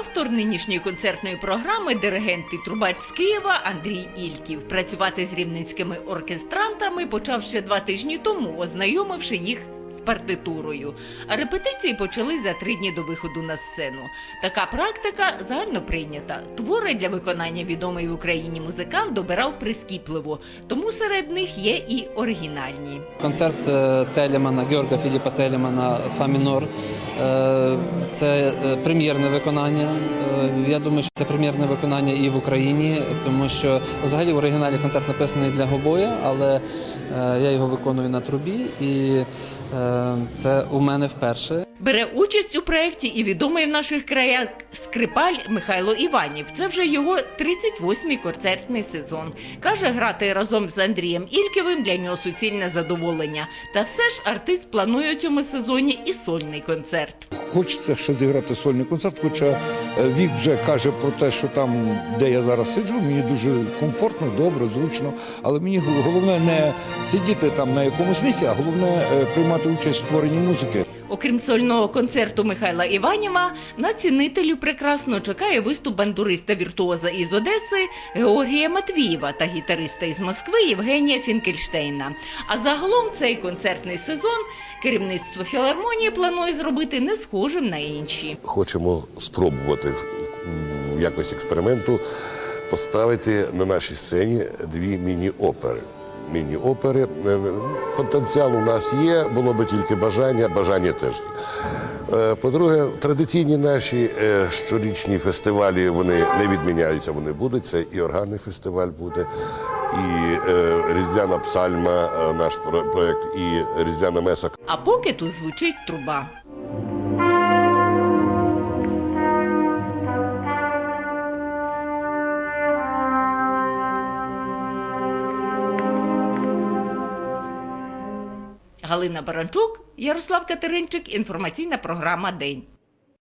автор нинішньої концертної програми, диригент і трубач з Києва Андрій Ільків. Працювати з рівненськими оркестрантами почав ще два тижні тому, ознайомивши їх партитурою. А репетиції почали за три дні до виходу на сцену. Така практика загально прийнята. Твори для виконання відомий в Україні музикант добирав прискіпливо, тому серед них є і оригінальні. Концерт е, Телемана, Георга Філіпа Телемана Фа мінор. е, Це е, прем'єрне виконання. Я думаю, що це прем'єрне виконання і в Україні, тому що взагалі в оригіналі концерт написаний для гобоя, але я його виконую на трубі, і це у мене вперше. Бере участь у проєкті і відомий в наших краях скрипаль Михайло Іванів. Це вже його 38-й концертний сезон. Каже, грати разом з Андрієм Ільківим для нього суцільне задоволення. Та все ж артист планує у цьому сезоні і сольний концерт. Хочеться ще зіграти сольний концерт, хоча е, вік вже каже про те, що там, де я зараз сиджу, мені дуже комфортно, добре, зручно. Але мені головне не сидіти там на якомусь місці, а головне е, приймати участь в створенні музики. Окрім сольного концерту Михайла Іванєва, на цінителю прекрасно чекає виступ бандуриста віртуоза із Одеси Георгія Матвієва та гітариста із Москви Євгенія Фінкельштейна. А загалом цей концертний сезон керівництво філармонії планує зробити не схожим на інші. хочемо спробувати якось експерименту поставити на нашій сцені дві міні-опери. Міні-опери. Е, Потенціал у нас є, було би тільки бажання, бажання теж. Е, По-друге, традиційні наші е, щорічні фестивалі вони не відміняються, вони будуть. Це і органний фестиваль буде, і Різдвяна псальма, наш про- проект, і Різдвяна меса А поки тут звучить труба. Галина Баранчук, Ярослав Катеринчик, інформаційна програма День.